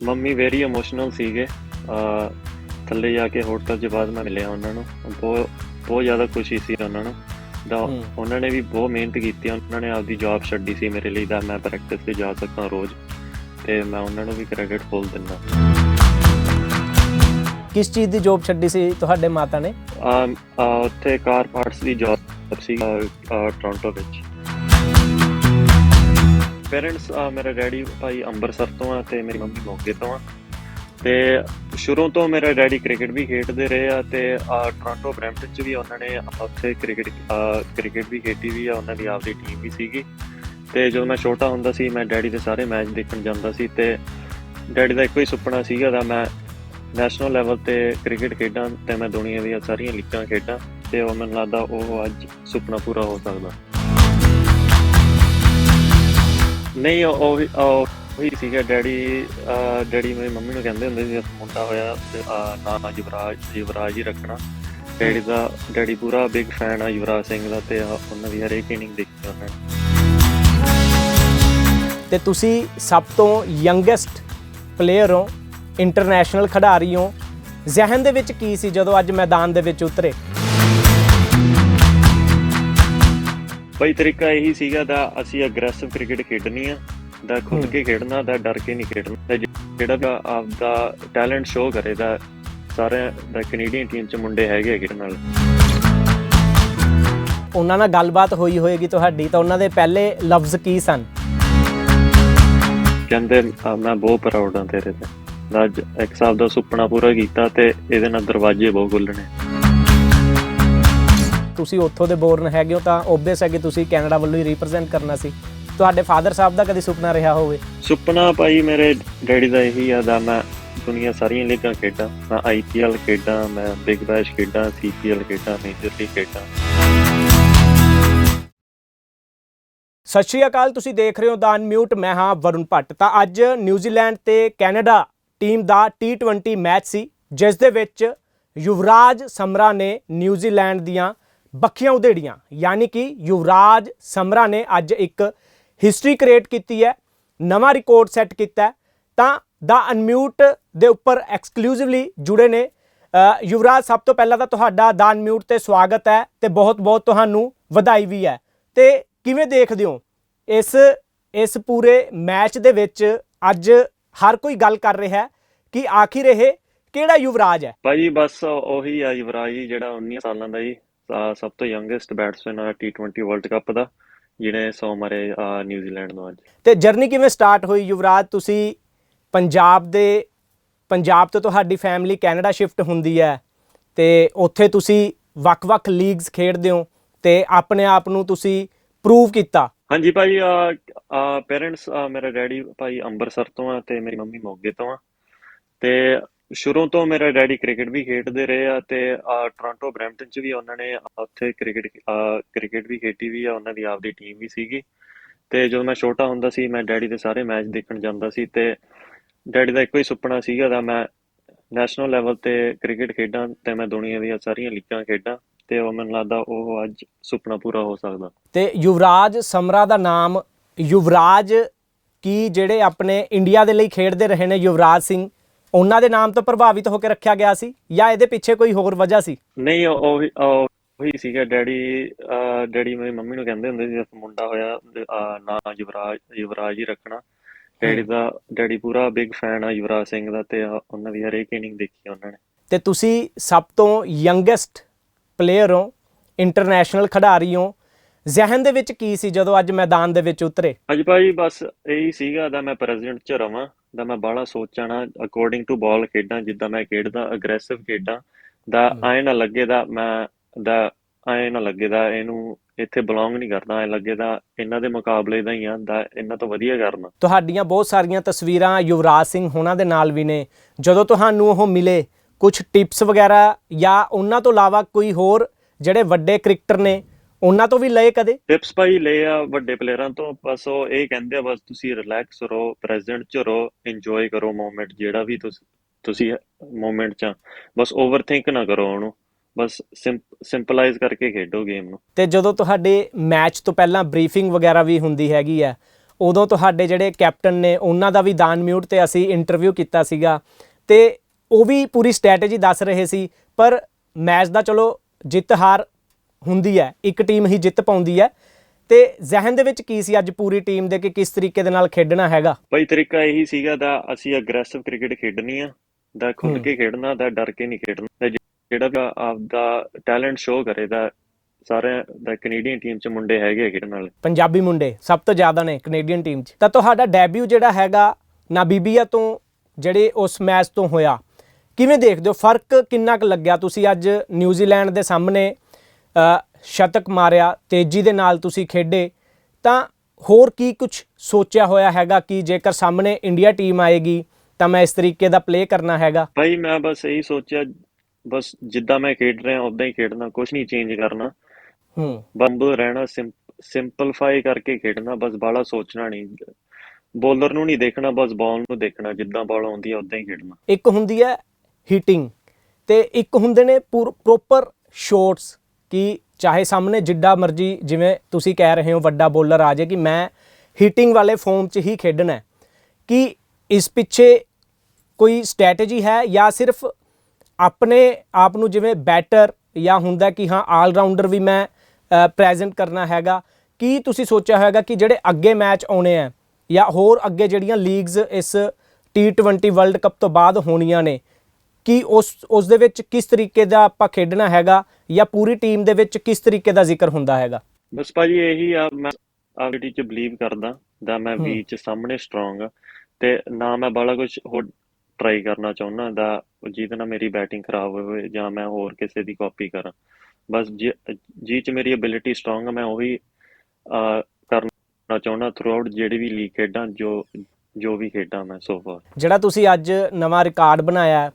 Mummy very emotional ਸੀਗੇ। ਥੱਲੇ ਜਾ ਕੇ ਹੋਟਲ 'ਚ ਬਾਅਦ ਮੈਂ ਮਿਲਿਆ ਉਹਨਾਂ ਨੂੰ। ਬਹੁਤ ਬਹੁਤ ਜ਼ਿਆਦਾ ਖੁਸ਼ੀ ਸੀ ਉਹਨਾਂ ਨੂੰ। ਦਾ। ਉਹਨਾਂ ਨੇ ਵੀ ਬਹੁਤ ਮਿਹਨਤ ਕੀਤੀ। ਉਹਨਾਂ ਨੇ ਆਪਦੀ ਜੌਬ ਛੱਡੀ ਸੀ ਮੇਰੇ ਲਈ ਦਾ। ਮੈਂ ਪ੍ਰੈਕਟਿਸ ਤੇ ਜਾ ਸਕਾਂ ਰੋਜ਼। ਤੇ ਮੈਂ ਉਹਨਾਂ ਨੂੰ ਵੀ ਕ੍ਰੈਡਿਟ ਫੁੱਲ ਦਿੰਦਾ। ਕਿਸ ਚੀਜ਼ ਦੀ ਜੌਬ ਛੱਡੀ ਸੀ ਤੁਹਾਡੇ ਮਾਤਾ ਨੇ? ਉੱਥੇ ਕਾਰ ਪਾਰਟਸ ਦੀ ਜੌਬ ਸੀ ਟੋਰਾਂਟੋ ਵਿੱਚ। ਪੇਰੈਂਟਸ ਮੇਰਾ ਡੈਡੀ ਭਾਈ ਅੰਮ੍ਰਿਤਸਰ ਤੋਂ ਆ ਤੇ ਮੇਰੀ ਮੰਮੀ ਮੋਗੇ ਤੋਂ ਆ। ਤੇ ਸ਼ੁਰੂ ਤੋਂ ਮੇਰਾ ਡੈਡੀ ਕ੍ਰਿਕਟ ਵੀ ਖੇਡਦੇ ਰਹੇ ਆ ਤੇ ਅਹ, ਟੋਰਾਂਟੋ ਬਰੈਂਪਟਨ ਚ ਵੀ ਉਹਨਾਂ ਨੇ ਉੱਥੇ ਕ੍ਰਿਕਟ ਕ੍ਰਿਕਟ ਵੀ ਖੇਡੀ ਵੀ ਆ ਉਹਨਾਂ ਦੀ ਆਪਦੀ ਟੀਮ ਵੀ ਸੀਗੀ। ਤੇ ਜਦੋਂ ਮੈਂ ਛੋਟਾ ਹੁੰਦਾ ਸੀ ਮੈਂ ਡੈਡੀ ਦੇ ਸਾਰੇ ਮੈਚ ਦੇਖਣ ਜਾਂਦਾ ਸੀ ਤੇ ਡੈਡੀ ਦਾ ਇੱਕੋ ਹੀ ਸੁਪਨਾ ਸੀਗਾ ਦਾ ਮੈਂ ਨੈਸ਼ਨਲ ਲੈਵਲ ਤੇ ਕ੍ਰਿਕਟ ਖੇਡਾਂ ਤੇ ਮੈਂ ਦੁਨੀਆ ਦੀਆਂ ਸਾਰੀਆਂ ਲੀਗਾਂ ਖੇਡਾਂ ਤੇ ਉਹ ਮੈਨੂੰ ਲੱਗਦਾ ਉਹ ਅੱਜ ਸੁਪਨਾ ਪੂਰਾ ਹੋ ਸਕਦਾ। ਨਹੀਂ, ਉਹ ਉਹ ਵੀ- ਉਹ ਹੀ ਸੀਗਾ ਡੈਡੀ, ਅਹ ਡੈਡੀ ਮੇਰੀ ਮੰਮੀ ਨੂੰ ਕਹਿੰਦੇ ਹੁੰਦੇ ਸੀ, ਜਦੋਂ ਮੁੰਡਾ ਹੋਇਆ ਤੇ, ਅਹ ਨਾਂ ਯੁਵਰਾਜ ਯੁਵਰਾਜ ਹੀ ਰੱਖਣਾ। ਡੈਡੀ ਦਾ, ਡੈਡੀ ਪੂਰਾ ਬਿਗ ਫੈਨ ਆ ਯੁਵਰਾਜ ਸਿੰਘ ਦਾ ਤੇ ਆਹ ਉਹਨਾਂ ਦੀ ਹਰੇਕ ਇਨਿੰਗ ਦੇਖੀ ਉਹਨਾਂ। ਨੇ ਤੇ ਤੁਸੀਂ ਸਭ ਤੋਂ ਯੰਗੈਸਟ ਪਲੇਅਰ ਹੋ ਇੰਟਰਨੈਸ਼ਨਲ ਖਿਡਾਰੀ ਹੋ। ਜ਼ਿਹਨ ਦੇ ਵਿੱਚ ਕੀ ਸੀ ਜਦੋਂ ਅੱਜ ਮੈਦਾਨ ਦੇ ਵਿੱਚ ਉਤਰੇ? ਬਈ ਤਰੀਕਾ ਇਹੀ ਸੀਗਾ ਦਾ ਅਸੀਂ ਅਗਰੈਸਿਵ ਕ੍ਰਿਕਟ ਖੇਡਣੀ ਆ ਦਾ ਖੁਦ। ਕੇ ਖੇਡਣਾ ਦਾ ਡਰ ਕੇ ਨਹੀਂ ਖੇਡਣਾ ਜਿਹੜਾ ਦਾ ਆਪਦਾ ਟੈਲੈਂਟ ਸ਼ੋਅ ਕਰੇ ਦਾ ਸਾਰੇ ਦਾ ਕੈਨੇਡੀਅਨ ਟੀਮ ਚ ਮੁੰਡੇ ਹੈਗੇ ਹੈਗੇ ਨਾਲ। ਉਹਨਾਂ ਨਾਲ ਗੱਲਬਾਤ ਹੋਈ ਹੋਏਗੀ ਤੁਹਾਡੀ ਤਾਂ ਉਹਨਾਂ ਦੇ ਪਹਿਲੇ ਲਫ਼ਜ਼ ਕੀ ਸਨ? ਕਹਿੰਦੇ ਮੈਂ ਬਹੁਤ ਪ੍ਰਾਊਡ ਹਾਂ ਤੇਰੇ ਤੇ। ਦਾ ਅੱਜ ਇੱਕ ਸਾਹਿਬ ਦਾ ਸੁਪਨਾ ਪੂਰਾ ਕੀਤਾ ਤੇ ਇਹਦੇ ਨਾਲ ਦਰਵਾਜ਼ੇ ਬਹੁਤ ਖੁੱਲਣੇ ਤੁਸੀਂ ਉੱਥੋਂ ਦੇ ਬੋਰਨ ਹੈਗੇ ਹੋ ਤਾਂ ਓਬਵੀਅਸ ਹੈ ਕਿ ਤੁਸੀਂ ਕੈਨੇਡਾ ਵੱਲੋਂ ਹੀ ਰਿਪਰੈਜ਼ੈਂਟ ਕਰਨਾ ਸੀ। ਤੁਹਾਡੇ ਫਾਦਰ ਸਾਹਿਬ ਦਾ ਕਦੀ ਸੁਪਨਾ ਰਿਹਾ ਹੋਵੇ? ਸੁਪਨਾ ਭਾਈ ਮੇਰੇ ਡੈਡੀ ਦਾ ਇਹੀ ਆ ਦਾ ਮੈਂ ਦੁਨੀਆ ਸਾਰੀਆਂ ਲੀਗਾਂ ਖੇਡਾਂ ਮੈਂ ਆਈਪੀਐਲ ਖੇਡਾਂ ਮੈਂ ਬਿਗ ਬੈਸ਼ ਖੇਡਾਂ ਸੀਪੀਐਲ ਖੇਡਾਂ ਮੇਜਰ ਲੀਗ ਖੇਡਾਂ। ਸਤਿ ਸ਼੍ਰੀ ਅਕਾਲ ਤੁਸੀਂ ਦੇਖ ਰਹੇ ਹੋ ਦਾ ਅਨਮਿਊਟ ਮੈਂ ਹਾਂ ਵਰੁਣ ਭੱਟ। ਤਾਂ ਅੱਜ ਨਿਊਜ਼ੀਲੈਂਡ ਤੇ ਕੈਨੇਡਾ ਟੀਮ ਦਾ T20 ਮੈਚ ਸੀ ਜਿਸ ਦੇ ਵਿੱਚ ਯੁਵਰਾਜ ਸਮਰਾ ਨੇ ਨਿਊਜ਼ੀਲੈਂਡ ਦੀਆਂ ਬੱਖੀਆਂ ਉਧੇੜੀਆਂ। ਯਾਨੀ ਕਿ ਯੁਵਰਾਜ ਸਮਰਾ ਨੇ ਅੱਜ ਇੱਕ ਹਿਸਟਰੀ ਕ੍ਰੀਏਟ ਕੀਤੀ ਹੈ, ਨਵਾਂ ਰਿਕਾਰਡ ਸੈੱਟ ਕੀਤਾ ਤਾਂ ਦਾ ਅਨਮਿਊਟ ਦੇ ਉੱਪਰ ਐਕਸਕਲੂਸਿਵਲੀ ਜੁੜੇ ਨੇ। ਯੁਵਰਾਜ, ਸਭ ਤੋਂ ਪਹਿਲਾਂ ਤਾਂ ਤੁਹਾਡਾ ਦਾ ਅਨਮਿਊਟ ਤੇ ਸਵਾਗਤ ਹੈ ਤੇ ਬਹੁਤ-ਬਹੁਤ ਤੁਹਾਨੂੰ ਵਧਾਈ ਵੀ ਹੈ। ਤੇ ਕਿਵੇਂ ਦੇਖਦੇ ਹੋ ਇਸ ਇਸ ਪੂਰੇ ਮੈਚ ਦੇ ਵਿੱਚ ਅੱਜ ਹਰ ਕੋਈ ਗੱਲ ਕਰ ਰਿਹਾ ਹੈ ਕਿ ਆਖਿਰ ਇਹ ਕਿਹੜਾ ਯੁਵਰਾਜ ਹੈ? ਭਾਈ ਬਸ ਉਹੀ ਆ ਯੁਵਰਾਜ ਜੀ, ਜਿਹੜਾ 19 ਸਾਲਾਂ ਦਾ ਜੀ। ਸਭ ਤੋਂ ਯੰਗੈਸਟ ਬੈਟਸਮੈਨ ਆ T20 ਵਰਲਡ ਕੱਪ ਦਾ ਜਿਹਨੇ 100 ਮਾਰੇ ਨਿਊਜ਼ੀਲੈਂਡ ਨੂੰ ਅੱਜ। ਤੇ ਜਰਨੀ ਕਿਵੇਂ ਸਟਾਰਟ ਹੋਈ ਯੁਵਰਾਜ? ਤੁਸੀਂ ਪੰਜਾਬ ਦੇ ਪੰਜਾਬ ਤੋਂ ਤੁਹਾਡੀ ਫੈਮਿਲੀ ਕੈਨੇਡਾ ਸ਼ਿਫਟ ਹੁੰਦੀ ਹੈ ਤੇ ਉੱਥੇ ਤੁਸੀਂ ਵੱਖ-ਵੱਖ ਲੀਗਸ ਖੇਡਦੇ ਹੋ ਤੇ ਆਪਣੇ ਆਪ ਨੂੰ ਤੁਸੀਂ ਪ੍ਰੂਵ ਕੀਤਾ। ਹਾਂਜੀ ਭਾਈ ਪੇਰੈਂਟਸ ਮੇਰਾ ਡੈਡੀ ਭਾਈ ਅੰਮ੍ਰਿਤਸਰ ਤੋਂ ਆ ਤੇ ਮੇਰੀ ਮੰਮੀ ਮੋਗੇ ਤੋਂ ਆ। ਤੇ ਸ਼ੁਰੂ ਤੋਂ ਮੇਰਾ ਡੈਡੀ ਕ੍ਰਿਕਟ ਵੀ ਖੇਡਦੇ ਰਹੇ ਆ ਤੇ ਟੋਰਾਂਟੋ ਬਰੈਂਪਟਨ ਚ ਵੀ ਉਹਨਾਂ ਨੇ ਉੱਥੇ ਕ੍ਰਿਕਟ ਕ੍ਰਿਕਟ ਵੀ ਖੇਡੀ ਵੀ ਆ, ਉਹਨਾਂ ਦੀ ਆਪਦੀ ਟੀਮ ਵੀ ਸੀਗੀ। ਤੇ ਜਦੋਂ ਮੈਂ ਛੋਟਾ ਹੁੰਦਾ ਸੀ, ਮੈਂ ਡੈਡੀ ਦੇ ਸਾਰੇ ਮੈਚ ਦੇਖਣ ਜਾਂਦਾ ਸੀ ਤੇ ਡੈਡੀ ਦਾ ਇੱਕੋ ਹੀ ਸੁਪਨਾ ਸੀਗਾ ਦਾ ਮੈਂ ਨੈਸ਼ਨਲ ਲੈਵਲ ਤੇ ਕ੍ਰਿਕਟ ਖੇਡਾਂ ਤੇ ਮੈਂ ਦੁਨੀਆ ਦੀਆਂ ਸਾਰੀਆਂ ਲੀਗਾਂ ਖੇਡਾਂ ਤੇ ਉਹ ਮੈਨੂੰ ਲੱਗਦਾ ਉਹ ਅੱਜ ਸੁਪਨਾ ਪੂਰਾ ਹੋ ਸਕਦਾ। ਤੇ ਯੁਵਰਾਜ ਸਮਰਾ ਦਾ ਨਾਮ, ਯੁਵਰਾਜ ਕੀ ਜਿਹੜੇ ਆਪਣੇ ਇੰਡੀਆ ਦੇ ਲਈ ਖੇਡਦੇ ਰਹੇ ਨੇ, ਯੁਵਰਾਜ ਸਿੰਘ? ਉਹਨਾਂ ਦੇ ਨਾਮ ਤੋਂ ਪ੍ਰਭਾਵਿਤ ਹੋ ਕੇ ਰੱਖਿਆ ਗਿਆ ਸੀ ਜਾਂ ਇਹਦੇ ਪਿੱਛੇ ਕੋਈ ਹੋਰ ਵਜ੍ਹਾ ਸੀ? ਨਹੀਂ ਉਹ ਉਹੀ ਸੀਗਾ ਡੈਡੀ ਡੈਡੀ ਮੇਰੀ ਮੰਮੀ ਨੂੰ ਕਹਿੰਦੇ ਹੁੰਦੇ ਸੀ ਜਦੋਂ ਮੁੰਡਾ ਹੋਇਆ ਨਾਂ ਯੁਵਰਾਜ ਯੁਵਰਾਜ ਹੀ ਰੱਖਣਾ। ਡੈਡੀ ਦਾ ਡੈਡੀ ਪੂਰਾ ਬਿਗ ਫੈਨ ਆ ਯੁਵਰਾਜ ਸਿੰਘ ਦਾ ਤੇ ਉਹਨਾਂ ਦੀ ਹਰੇਕ ਇਨਿੰਗ ਦੇਖੀ ਉਹਨਾਂ ਨੇ। ਤੇ ਤੁਸੀਂ ਸਭ ਤੋਂ ਯੰਗੈਸਟ ਪਲੇਅਰ ਹੋ ਇੰਟਰਨੈਸ਼ਨਲ ਖਿਡਾਰੀ ਹੋ ਜ਼ਿਹਨ ਦੇ ਵਿੱਚ ਕੀ ਸੀ ਜਦੋਂ ਅੱਜ ਮੈਦਾਨ ਦੇ ਵਿੱਚ ਉਤਰੇ? ਅੱਜ ਭਾਈ ਬਸ ਇਹੀ ਸੀਗਾ ਦਾ ਮੈਂ ਪ੍ਰੈਜ਼ੀਡੈਂਟ ਚ ਰਵਾਂ ਦਾ ਮੈਂ ਬਾਹਲਾ ਸੋਚਣਾ ਅਕੋਰਡਿੰਗ ਟੂ ਬਾਲ ਖੇਡਾਂ ਜਿੱਦਾਂ ਮੈਂ ਖੇਡਦਾ ਅਗਰੈਸਿਵ ਖੇਡਾਂ ਦਾ। ਐ ਨਾ ਲੱਗੇ ਦਾ ਮੈਂ ਦਾ ਐ ਨਾ ਲੱਗੇ ਦਾ ਇਹਨੂੰ ਇੱਥੇ ਬਿਲੋਂਗ ਨਹੀਂ ਕਰਦਾ ਐ ਲੱਗੇ ਦਾ ਇਹਨਾਂ ਦੇ ਮੁਕਾਬਲੇ ਦਾ ਹੀ ਆ ਦਾ ਇਹਨਾਂ ਤੋਂ ਵਧੀਆ ਕਰਨਾ। ਤੁਹਾਡੀਆਂ ਬਹੁਤ ਸਾਰੀਆਂ ਤਸਵੀਰਾਂ ਯੁਵਰਾਜ ਸਿੰਘ ਹੋਣਾ ਦੇ ਨਾਲ ਵੀ ਨੇ। ਜਦੋਂ ਤੁਹਾਨੂੰ ਉਹ ਮਿਲੇ ਕੁਝ ਟਿਪਸ ਵਗੈਰਾ ਜਾਂ ਉਹਨਾਂ ਤੋਂ ਇਲਾਵਾ ਕੋਈ ਹੋਰ ਜਿਹੜੇ ਵੱਡੇ ਕ੍ਰਿਕਟਰ ਨੇ ਉਹਨਾਂ ਤੋਂ ਵੀ ਲਏ ਕਦੇ? ਟਿਪਸ ਭਾਈ ਲਏ ਆ ਵੱਡੇ ਪਲੇਅਰਾਂ ਤੋਂ। ਬਸ ਉਹ ਇਹ ਕਹਿੰਦੇ ਆ ਬਸ ਤੁਸੀਂ ਰਿਲੈਕਸ ਰਹੋ ਪ੍ਰੈਜ਼ੈਂਟ ਚ ਰਹੋ ਇੰਜੋਏ ਕਰੋ ਮੂਮੈਂਟ ਜਿਹੜਾ ਵੀ ਤੁਸੀਂ ਤੁਸੀਂ ਮੂਮੈਂਟ ਚ ਆ। ਬਸ ਓਵਰਥਿੰਕ ਨਾ ਕਰੋ ਉਹਨੂੰ। ਬਸ ਸਿੰਪਲਾਈਜ਼ ਕਰਕੇ ਖੇਡੋ ਗੇਮ ਨੂੰ। ਤੇ ਜਦੋਂ ਤੁਹਾਡੇ ਮੈਚ ਤੋਂ ਪਹਿਲਾਂ ਬਰੀਫਿੰਗ ਵਗੈਰਾ ਵੀ ਹੁੰਦੀ ਹੈਗੀ ਹੈ ਉਦੋਂ ਤੁਹਾਡੇ ਜਿਹੜੇ ਕੈਪਟਨ ਨੇ ਉਹਨਾਂ ਦਾ ਵੀ ਦਾਨ ਮਿਊਟ ਤੇ ਅਸੀਂ ਇੰਟਰਵਿਊ ਕੀਤਾ ਸੀਗਾ। ਤੇ ਉਹ ਵੀ ਪੂਰੀ ਸਟ੍ਰੈਟਜੀ ਦੱਸ ਰਹੇ ਸੀ ਪਰ ਮੈਚ ਦਾ ਚਲੋ ਜਿੱਤ ਹਾਰ ਹੁੰਦੀ ਹੈ ਇੱਕ ਟੀਮ ਹੀ ਜਿੱਤ ਪਾਉਂਦੀ ਹੈ। ਤੇ ਜ਼ਿਹਨ ਦੇ ਵਿੱਚ ਕੀ ਸੀ ਅੱਜ ਪੂਰੀ ਟੀਮ ਦੇ ਕਿ ਕਿਸ ਤਰੀਕੇ ਦੇ ਨਾਲ ਖੇਡਣਾ ਹੈਗਾ? ਭਾਈ ਤਰੀਕਾ ਇਹੀ ਸੀਗਾ ਦਾ ਅਸੀਂ ਅਗਰੈਸਿਵ ਕ੍ਰਿਕਟ ਖੇਡਣੀ ਆ ਦਾ ਖੁੱਲ। ਕੇ ਖੇਡਣਾ ਦਾ ਡਰ ਕੇ ਨਹੀਂ ਖੇਡਣਾ ਦਾ ਜਿਹੜਾ ਵੀ ਆਪਦਾ ਟੈਲੈਂਟ ਸ਼ੋਅ ਕਰੇ ਦਾ ਸਾਰੇ ਦਾ ਕੈਨੇਡੀਅਨ ਟੀਮ ਚ ਮੁੰਡੇ ਹੈਗੇ ਖੇਡਣ ਵਾਲੇ। ਪੰਜਾਬੀ ਮੁੰਡੇ ਸਭ ਤੋਂ ਜ਼ਿਆਦਾ ਨੇ ਕੈਨੇਡੀਅਨ ਟੀਮ 'ਚ। ਤਾਂ ਤੁਹਾਡਾ ਡੈਬਿਊ ਜਿਹੜਾ ਹੈਗਾ ਨਾਬੀਬੀਆ ਤੋਂ ਜਿਹੜੇ ਉਸ ਮੈਚ ਤੋਂ ਹੋਇਆ ਕਿਵੇਂ ਦੇਖਦੇ ਹੋ? ਫ਼ਰਕ ਕਿੰਨਾ ਕੁ ਲੱਗਿਆ? ਤੁਸੀਂ ਅੱਜ ਨਿਊਜ਼ੀਲੈਂਡ ਦੇ ਸਾਹਮਣੇ ਸ਼ਤਕ ਮਾਰਿਆ ਤੇਜ਼ੀ ਦੇ ਨਾਲ ਤੁਸੀਂ ਖੇਡੇ ਤਾਂ ਹੋਰ ਕੀ ਕੁਝ ਸੋਚਿਆ ਹੋਇਆ ਹੈਗਾ ਕਿ ਜੇਕਰ ਸਾਹਮਣੇ ਇੰਡੀਆ ਟੀਮ ਆਏਗੀ ਤਾਂ ਮੈਂ ਇਸ ਤਰੀਕੇ ਦਾ ਪਲੇ ਕਰਨਾ ਹੈਗਾ? ਭਾਈ ਮੈਂ ਬਸ ਇਹੀ ਸੋਚਿਆ ਬਸ ਜਿੱਦਾਂ ਮੈਂ ਖੇਡ ਰਿਹਾ ਉਦਾਂ ਹੀ ਖੇਡਣਾ ਕੁਝ ਨਹੀਂ ਚੇਂਜ ਕਰਨਾ। ਹੂੰ। ਬੰਬਲ ਰਹਿਣਾ ਸਿੰਪਲੀਫਾਈ ਕਰਕੇ ਖੇਡਣਾ ਬਸ ਬਾਲਾ ਸੋਚਣਾ ਨਹੀਂ। ਬੋਲਰ ਨੂੰ ਨਹੀਂ ਦੇਖਣਾ ਬਸ ਬਾਲ ਨੂੰ ਦੇਖਣਾ ਜਿੱਦਾਂ ਬਾਲ ਆਉਂਦੀ ਆ ਉਦਾਂ ਹੀ ਖੇਡਣਾ। ਇੱਕ ਹੁੰਦੀ ਹੈ ਹੀਟਿੰਗ ਤੇ ਇੱਕ ਹੁੰਦੇ ਨੇ ਪ੍ਰੋਪਰ ਸ਼ਾਟਸ ਕਿ ਚਾਹੇ ਸਾਹਮਣੇ ਜਿੱਡਾ ਮਰਜ਼ੀ ਜਿਵੇਂ ਤੁਸੀਂ ਕਹਿ ਰਹੇ ਹੋ ਵੱਡਾ ਬੋਲਰ ਆ ਜਾਏ ਕਿ ਮੈਂ ਹੀਟਿੰਗ ਵਾਲੇ ਫਾਰਮ 'ਚ ਹੀ ਖੇਡਣਾ ਹੈ। ਕਿ ਇਸ ਪਿੱਛੇ ਕੋਈ ਸਟ੍ਰੈਟਜੀ ਹੈ ਜਾਂ ਸਿਰਫ ਆਪਣੇ ਆਪ ਨੂੰ ਜਿਵੇਂ ਬੈਟਰ ਜਾਂ ਹੁੰਦਾ ਕਿ ਹਾਂ ਆਲ ਰਾਊਂਡਰ ਵੀ ਮੈਂ ਪ੍ਰੈਜ਼ੈਂਟ ਕਰਨਾ ਹੈਗਾ। ਕੀ ਤੁਸੀਂ ਸੋਚਿਆ ਹੋਵੇਗਾ ਕਿ ਜਿਹੜੇ ਅੱਗੇ ਮੈਚ ਆਉਣੇ ਆ ਜਾਂ ਹੋਰ ਅੱਗੇ ਜਿਹੜੀਆਂ ਲੀਗਸ ਇਸ T20 ਵਰਲਡ ਕੱਪ ਤੋਂ ਬਾਅਦ ਹੋਣੀਆਂ ਨੇ ਕਿ ਉਸ ਉਸ ਦੇ ਵਿੱਚ ਕਿਸ ਤਰੀਕੇ ਦਾ ਆਪਾਂ ਖੇਡਣਾ ਹੈਗਾ ਜਾਂ ਪੂਰੀ ਟੀਮ ਦੇ ਵਿੱਚ ਕਿਸ ਤਰੀਕੇ ਦਾ ਜ਼ਿਕਰ ਹੁੰਦਾ ਹੈਗਾ? ਬਸ ਭਾਜੀ ਇਹੀ ਆ ਮੈਂ ਆਬਿਲਿਟੀ ਚ ਬਲੀਵ ਕਰਦਾ ਦਾ ਮੈਂ ਹੂੰ। ਵੀ ਚ ਸਾਹਮਣੇ ਸਟਰੋਂਗ ਆ ਤੇ ਨਾ ਮੈਂ ਬਾਲਾ ਕੁਝ ਹੋਰ ਟਰਾਈ ਕਰਨਾ ਚਾਹੁੰਦਾ ਦਾ ਜਿਹਦੇ ਨਾਲ ਮੇਰੀ ਬੈਟਿੰਗ ਖਰਾਬ ਹੋਵੇ ਜਾਂ ਮੈਂ ਹੋਰ ਕਿਸੇ ਦੀ ਕਾਪੀ ਕਰਾਂ। ਬਸ ਜਿ ਚ ਮੇਰੀ ਐਬਿਲਿਟੀ ਸਟਰੋਂਗ ਆ ਮੈਂ ਉਹੀ ਕਰਨਾ ਚਾਹੁੰਦਾ ਥਰੂ ਆਊਟ ਜਿਹੜੀ ਵੀ ਲੀਗ ਖੇਡਾਂ ਜੋ ਜੋ ਵੀ ਖੇਡਾਂ ਮੈਂ ਸੋ ਫਾਰ ਜਿਹੜਾ ਤੁਸੀਂ ਅੱਜ ਨਵਾਂ ਰਿਕਾਰਡ ਬਣਾਇਆ ਹੈ,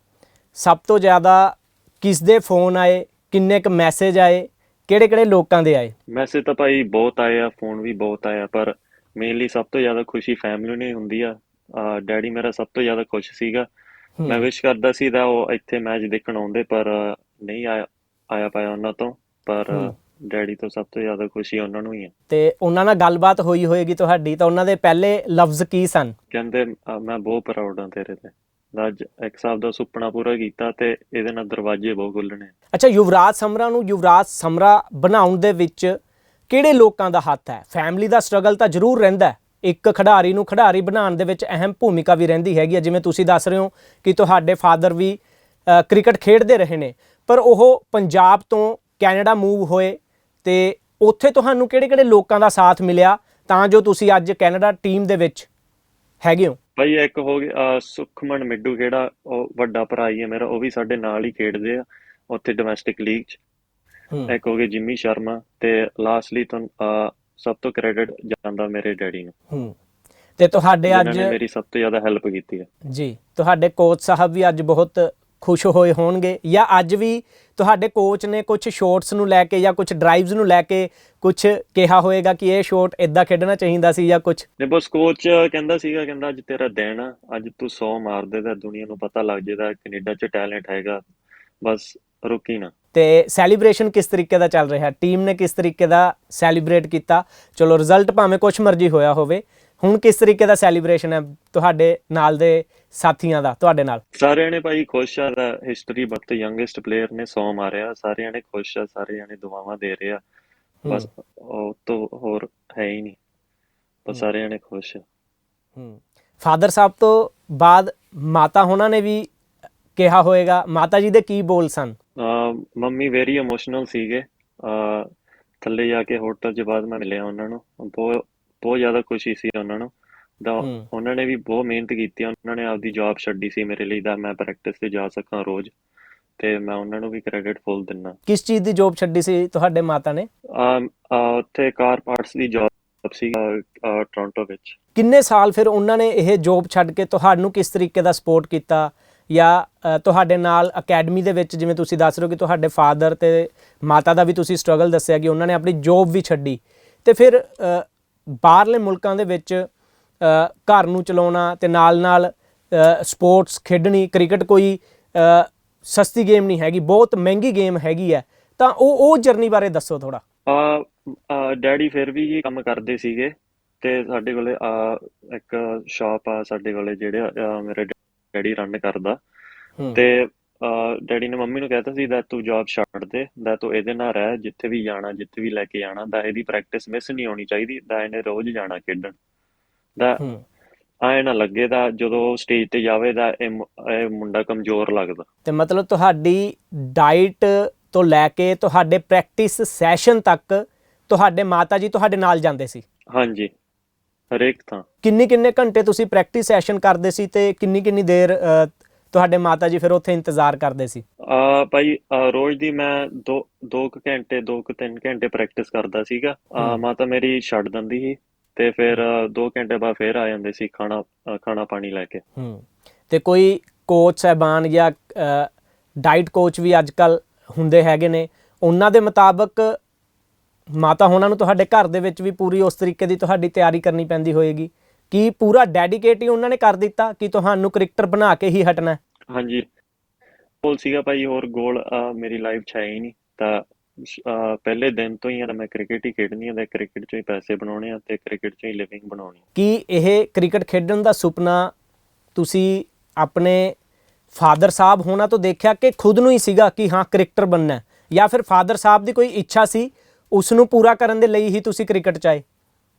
ਸਭ ਤੋਂ ਜ਼ਿਆਦਾ ਕਿਸ ਦੇ ਫੋਨ ਆਏ ਕਿੰਨੇ ਕੁ ਮੈਸੇਜ ਆਏ ਕਿਹੜੇ ਕਿਹੜੇ ਲੋਕਾਂ ਦੇ ਆਏ? ਮੈਸੇਜ ਤਾਂ ਭਾਈ ਬਹੁਤ ਆਏ ਆ ਫੋਨ ਵੀ ਬਹੁਤ ਆਇਆ ਪਰ ਮੇਨਲੀ ਸਭ ਤੋਂ ਜ਼ਿਆਦਾ ਖੁਸ਼ੀ ਫੈਮਿਲੀ ਨੂੰ ਹੁੰਦੀ ਆ। ਡੈਡੀ ਮੇਰਾ ਸਭ ਤੋਂ ਜ਼ਿਆਦਾ ਖੁਸ਼ ਸੀਗਾ। ਮੈਂ ਵਿਸ਼ ਕਰਦਾ ਸੀ ਦਾ ਉਹ ਇੱਥੇ ਮੈਚ ਦੇਖਣ ਆਉਂਦੇ ਪਰ ਨਹੀਂ ਆਇਆ ਆਇਆ ਪਾਇਆ ਉਹਨਾਂ ਤੋਂ। ਪਰ। ਡੈਡੀ ਤੋਂ ਸਭ ਤੋਂ ਜ਼ਿਆਦਾ ਖੁਸ਼ੀ ਉਹਨਾਂ ਨੂੰ ਹੀ ਹੈ ਤੇ ਉਹਨਾਂ ਨਾਲ ਗੱਲਬਾਤ ਹੋਈ ਹੋਏਗੀ ਤੁਹਾਡੀ ਤਾਂ ਉਹਨਾਂ ਦੇ ਪਹਿਲੇ ਲਫ਼ਜ਼ ਕੀ ਸਨ? ਕਹਿੰਦੇ ਮੈਂ ਬਹੁਤ ਪ੍ਰਾਊਡ ਹਾਂ ਤੇਰੇ ਤੇ। ਦਾ ਅੱਜ ਇੱਕ ਦਾ ਸੁਪਨਾ ਪੂਰਾ ਕੀਤਾ ਤੇ ਇਹਦੇ ਨਾਲ ਦਰਵਾਜ਼ੇ ਬਹੁਤ ਖੁੱਲਣੇ ਅੱਛਾ, ਯੁਵਰਾਜ ਸਮਰਾ ਨੂੰ ਯੁਵਰਾਜ ਸਮਰਾ ਬਣਾਉਣ ਦੇ ਵਿੱਚ ਕਿਹੜੇ ਲੋਕਾਂ ਦਾ ਹੱਥ ਹੈ? ਫੈਮਿਲੀ ਦਾ ਸਟਰਗਲ ਤਾਂ ਜ਼ਰੂਰ ਰਹਿੰਦਾ ਹੈ। ਇੱਕ ਖਿਡਾਰੀ ਨੂੰ ਖਿਡਾਰੀ ਬਣਾਉਣ ਦੇ ਵਿੱਚ ਅਹਿਮ ਭੂਮਿਕਾ ਵੀ ਰਹਿੰਦੀ ਹੈਗੀ ਹੈ। ਜਿਵੇਂ ਤੁਸੀਂ ਦੱਸ ਰਹੇ ਹੋ ਕਿ ਤੁਹਾਡੇ ਫਾਦਰ ਵੀ ਕ੍ਰਿਕਟ ਖੇਡਦੇ ਰਹੇ ਨੇ। ਪਰ ਉਹ ਪੰਜਾਬ ਤੋਂ ਕੈਨੇਡਾ ਮੂਵ ਹੋਏ ਤੇ ਉੱਥੇ ਤੁਹਾਨੂੰ ਕਿਹੜੇ-ਕਿਹੜੇ ਲੋਕਾਂ ਦਾ ਸਾਥ ਮਿਲਿਆ? ਤਾਂ ਜੋ ਤੁਸੀਂ ਅੱਜ ਕੈਨੇਡਾ ਟੀਮ ਦੇ ਵਿੱਚ ਹੈਗੇ ਹੋ? ਭਾਈ ਇੱਕ ਹੋ ਗਿਆ ਸੁਖਮਨ ਮਿੱਡੂ ਕਿਹੜਾ ਉਹ ਵੱਡਾ ਭਰਾ ਹੀ ਹੈ ਮੇਰਾ ਉਹ ਵੀ ਸਾਡੇ ਨਾਲ ਹੀ ਖੇਡਦੇ ਆ ਉੱਥੇ ਡੋਮੈਸਟਿਕ ਲੀਗ 'ਚ। ਇੱਕ ਹੋ ਗਏ ਜਿਮੀ ਸ਼ਰਮਾ ਤੇ ਲਾਸਟਲੀ ਤੋਂ ਸਭ ਤੋਂ ਕ੍ਰੈਡਿਟ ਜਾਂਦਾ ਮੇਰੇ ਡੈਡੀ ਨੂੰ। ਹੂੰ। ਤੇ ਤੁਹਾਡੇ ਅੱਜ ਮੇਰੀ ਸਭ ਤੋਂ ਜ਼ਿਆਦਾ ਹੈਲਪ ਕੀਤੀ ਹੈ। ਜੀ ਤੁਹਾਡੇ ਕੋਚ ਸਾਹਿਬ ਵੀ ਅੱਜ ਬਹੁਤ ਖੁਸ਼ ਹੋਏ ਹੋਣਗੇ ਜਾਂ ਅੱਜ ਵੀ ਤੁਹਾਡੇ ਕੋਚ ਨੇ ਕੁਝ ਸ਼ਾਟਸ ਨੂੰ ਲੈ ਕੇ ਜਾਂ ਕੁਝ ਡਰਾਈਵਸ ਨੂੰ ਲੈ ਕੇ ਕੁਝ ਕਿਹਾ ਹੋਏਗਾ ਕਿ ਇਹ ਸ਼ਾਟ ਇਦਾਂ ਖੇਡਣਾ ਚਾਹੀਦਾ ਸੀ ਜਾਂ ਕੁਝ ਨੇ ਬਸ ਕੋਚ ਕਹਿੰਦਾ ਸੀਗਾ ਕਹਿੰਦਾ ਅੱਜ ਤੇਰਾ ਦਿਨ ਆ ਅੱਜ ਤੂੰ 100 ਮਾਰ ਦੇ ਤਾਂ ਦੁਨੀਆ ਨੂੰ ਪਤਾ ਲੱਗ ਜਾਏਗਾ ਕੈਨੇਡਾ 'ਚ ਟੈਲੈਂਟ ਹੈਗਾ ਬਸ ਰੁਕੀ ਨਾ। ਤੇ ਸੈਲੀਬ੍ਰੇਸ਼ਨ ਕਿਸ ਤਰੀਕੇ ਦਾ ਚੱਲ ਰਿਹਾ? ਟੀਮ ਨੇ ਕਿਸ ਤਰੀਕੇ ਦਾ ਸੈਲੀਬ੍ਰੇਟ ਕੀਤਾ? ਚਲੋ ਰਿਜ਼ਲਟ ਭਾਵੇਂ ਕੁਝ ਮਰਜ਼ੀ ਹੋਇਆ ਹੋਵੇ ਹੁਣ ਕਿਸ ਤਰੀਕੇ ਦਾ ਸੈਲੀਬ੍ਰੇਸ਼ਨ ਹੈ ਤੁਹਾਡੇ ਨਾਲ ਦੇ ਸਾਥੀਆਂ ਦਾ ਤੁਹਾਡੇ ਨਾਲ? ਸਾਰਿਆਂ ਨੇ ਭਾਈ ਖੁਸ਼ ਆ ਹਿਸਟਰੀ ਬਟ ਯੰਗੇਸਟ ਪਲੇਅਰ ਨੇ 100 ਮਾਰਿਆ ਸਾਰਿਆਂ ਨੇ ਖੁਸ਼ ਆ ਸਾਰਿਆਂ ਨੇ ਦੁਆਵਾਂ ਦੇ ਰਹੇ ਆ। ਬਸ ਉਹ ਤੋਂ ਹੋਰ ਹੈ ਹੀ ਨਹੀਂ। ਬਸ ਸਾਰਿਆਂ ਨੇ ਖੁਸ਼ ਹੂੰ। ਫਾਦਰ ਸਾਹਿਬ ਤੋਂ ਬਾਅਦ ਮਾਤਾ ਹੋਣਾ ਨੇ ਵੀ ਕਿਹਾ ਹੋਏਗਾ ਮਾਤਾ ਜੀ ਦੇ ਕੀ ਬੋਲ ਸਨ? ਮੰਮੀ ਵੈਰੀ ਇਮੋਸ਼ਨਲ ਸੀਗੇ। ਥੱਲੇ ਜਾ ਕੇ ਹੋਟਲ 'ਚ ਬਾਅਦ ਮੈਂ ਮਿਲਿਆ ਉਹਨਾਂ ਨੂੰ ਬਹੁਤ ਬਹੁਤ ਜ਼ਿਆਦਾ ਖੁਸ਼ੀ ਸੀ ਉਹਨਾਂ ਨੂੰ। ਦਾ। ਉਹਨਾਂ ਨੇ ਵੀ ਬਹੁਤ ਮਿਹਨਤ ਕੀਤੀ ਉਹਨਾਂ ਨੇ ਆਪਦੀ ਜੌਬ ਛੱਡੀ ਸੀ ਮੇਰੇ ਲਈ ਦਾ। ਮੈਂ ਪ੍ਰੈਕਟਿਸ ਤੇ ਜਾ ਸਕਾਂ ਰੋਜ਼। ਤੇ ਮੈਂ ਉਹਨਾਂ ਨੂੰ ਵੀ ਕ੍ਰੈਡਿਟ ਫੁੱਲ ਦਿੰਨਾ। ਕਿਸ ਚੀਜ਼ ਦੀ ਜੋਬ ਛੱਡੀ ਸੀ ਤੁਹਾਡੇ ਮਾਤਾ ਨੇ? ਅਹ ਉੱਥੇ ਕਾਰ ਪਾਰਟਸ ਦੀ ਜੌਬ ਸੀ ਟੋਰਾਂਟੋ ਵਿੱਚ। ਕਿੰਨੇ ਸਾਲ ਫਿਰ ਉਹਨਾਂ ਨੇ ਇਹ ਜੋਬ ਛੱਡ ਕੇ ਤੁਹਾਨੂੰ ਕਿਸ ਤਰੀਕੇ ਦਾ ਸਪੋਰਟ ਕੀਤਾ? ਜਾਂ ਤੁਹਾਡੇ ਨਾਲ ਅਕੈਡਮੀ ਦੇ ਵਿੱਚ ਜਿਵੇਂ ਤੁਸੀਂ ਦੱਸ ਰਹੇ ਹੋ ਕਿ ਤੁਹਾਡੇ ਫਾਦਰ ਤੇ ਮਾਤਾ ਦਾ ਵੀ ਤੁਸੀਂ ਸਟਰਗਲ ਦੱਸਿਆ ਕਿ ਉਹਨਾਂ ਨੇ ਆਪਣੀ ਜੋਬ ਵੀ ਛੱਡੀ। ਤੇ ਫਿਰ ਬਾਹਰਲੇ ਮੁਲਕਾਂ ਦੇ ਵਿੱਚ ਘਰ ਨੂੰ ਚਲਾਉਣਾ ਤੇ ਨਾਲ-ਨਾਲ ਸਪੋਰਟਸ ਖੇਡਣੀ ਕ੍ਰਿਕਟ ਕੋਈ ਸਸਤੀ ਗੇਮ ਨਹੀਂ ਹੈਗੀ ਬਹੁਤ ਮਹਿੰਗੀ ਗੇਮ ਹੈਗੀ ਹੈ। ਤਾਂ ਉਹ ਉਹ ਜਰਨੀ ਬਾਰੇ ਦੱਸੋ ਥੋੜਾ ਆ ਡੈਡੀ ਫਿਰ ਵੀ ਇਹ ਕੰਮ ਕਰਦੇ ਸੀਗੇ ਤੇ ਸਾਡੇ ਕੋਲੇ ਆ ਇੱਕ ਸ਼ਾਪ ਆ ਸਾਡੇ ਕੋਲੇ ਜਿਹੜੇ ਮੇਰੇ ਡੈਡੀ ਰਨ ਕਰਦਾ। ਤੇ ਡੈਡੀ ਨੇ ਮੰਮੀ ਨੂੰ ਕਹਿਤਾ ਸੀ ਦਾ ਤੂੰ ਜੌਬ ਛੱਡ ਦੇ ਦਾ ਤੂੰ ਇਹਦੇ ਨਾਲ ਰਹਿ ਜਿੱਥੇ ਵੀ ਜਾਣਾ ਜਿੱਥੇ ਵੀ ਲੈ ਕੇ ਜਾਣਾ ਦਾ ਇਹਦੀ ਪ੍ਰੈਕਟਿਸ ਮਿਸ ਨਹੀਂ ਹੋਣੀ ਚਾਹੀਦੀ ਦਾ ਇਹਨੇ ਰੋਜ਼ ਜਾਣਾ ਖੇਡਣ। ਦਾ ਐ ਨਾ ਲੱਗੇ ਦਾ ਜਦੋਂ ਸਟੇਜ ਤੇ ਜਾਵੇ ਦਾ ਇਹ ਮੁੰਡਾ ਕਮਜ਼ੋਰ ਲੱਗਦਾ। ਤੇ ਮਤਲਬ ਤੁਹਾਡੀ ਡਾਈਟ ਤੋਂ ਲੈ ਕੇ ਤੁਹਾਡੇ ਪ੍ਰੈਕਟਿਸ ਸੈਸ਼ਨ ਤੱਕ ਤੁਹਾਡੇ ਮਾਤਾ ਜੀ ਤੁਹਾਡੇ ਨਾਲ ਜਾਂਦੇ ਸੀ? ਹਾਂਜੀ ਹਰੇਕ ਥਾਂ। ਕਿੰਨੇ ਕਿੰਨੇ ਘੰਟੇ ਤੁਸੀਂ ਪ੍ਰੈਕਟਿਸ ਸੈਸ਼ਨ ਕਰਦੇ ਸੀ ਤੇ ਕਿੰਨੀ ਕਿੰਨੀ ਦੇਰ ਤੁਹਾਡੇ ਮਾਤਾ ਜੀ ਫਿਰ ਉੱਥੇ ਇੰਤਜ਼ਾਰ ਕਰਦੇ ਸੀ? ਆ ਭਾਈ ਅਹ ਰੋਜ਼ ਦੀ ਮੈਂ ਦੋ ਦੋ ਕੁ ਘੰਟੇ ਦੋ ਕੁ ਤਿੰਨ ਘੰਟੇ ਪ੍ਰੈਕਟਿਸ ਕਰਦਾ ਸੀਗਾ। ਅਹ। ਮਾਤਾ ਮੇਰੀ ਛੱਡ ਦਿੰਦੀ ਸੀ ਤੇ ਫਿਰ ਅਹ, ਦੋ ਘੰਟੇ ਬਾਅਦ ਫਿਰ ਆ ਜਾਂਦੇ ਸੀ ਖਾਣਾ ਅਹ, ਖਾਣਾ ਪਾਣੀ ਲੈ ਕੇ। ਹੂੰ। ਤੇ ਕੋਈ ਕੋਚ ਸਹਿਬਾਨ ਜਾਂ ਡਾਈਟ ਕੋਚ ਵੀ ਅੱਜ ਕੱਲ ਹੁੰਦੇ ਹੈਗੇ ਨੇ? ਉਹਨਾਂ ਦੇ ਮੁਤਾਬਕ ਮਾਤਾ ਹੋਣਾ ਨੂੰ ਤੁਹਾਡੇ ਘਰ ਦੇ ਵਿੱਚ ਵੀ ਪੂਰੀ ਉਸ ਤਰੀਕੇ ਦੀ ਤੁਹਾਡੀ ਤਿਆਰੀ ਕਰਨੀ ਪੈਂਦੀ ਹੋਏਗੀ? ਕੀ ਪੂਰਾ ਡੈਡੀਕੇਟ ਹੀ ਉਹਨਾਂ ਨੇ ਕਰ ਦਿੱਤਾ ਕਿ ਤੁਹਾਨੂੰ ਕ੍ਰਿਕਟਰ ਬਣਾ ਕੇ ਹੀ ਹਟਣਾ ਹੈ? ਹਾਂਜੀ। ਗੋਲ ਸੀਗਾ ਭਾਈ ਹੋਰ ਗੋਲ ਮੇਰੀ ਲਾਈਫ 'ਚ ਹੈ ਹੀ ਨਹੀਂ। ਤਾਂ ਪਹਿਲੇ ਦਿਨ ਤੋਂ ਹੀ ਆ ਮੈਂ ਕ੍ਰਿਕਟ ਹੀ ਖੇਡਣੀ ਆ ਤੇ ਕ੍ਰਿਕਟ 'ਚੋਂ ਹੀ ਪੈਸੇ ਬਣਾਉਣੇ ਆ ਤੇ ਕ੍ਰਿਕਟ 'ਚੋਂ ਹੀ ਲਿਵਿੰਗ ਬਣਾਉਣੀ। ਕੀ ਇਹ ਕ੍ਰਿਕਟ ਖੇਡਣ ਦਾ ਸੁਪਨਾ ਤੁਸੀਂ ਆਪਣੇ ਫਾਦਰ ਸਾਹਿਬ ਹੋਣਾ ਤੋਂ ਦੇਖਿਆ ਕਿ ਖੁਦ ਨੂੰ ਹੀ ਸੀਗਾ ਕਿ ਹਾਂ ਕ੍ਰਿਕਟਰ ਬਣਨਾ ਹੈ? ਜਾਂ ਫਿਰ ਫਾਦਰ ਸਾਹਿਬ ਦੀ ਕੋਈ ਇੱਛਾ ਸੀ ਉਸ ਨੂੰ ਪੂਰਾ ਕਰਨ ਦੇ ਲਈ ਹੀ ਤੁਸੀਂ ਕ੍ਰਿਕਟ ਚਾਏ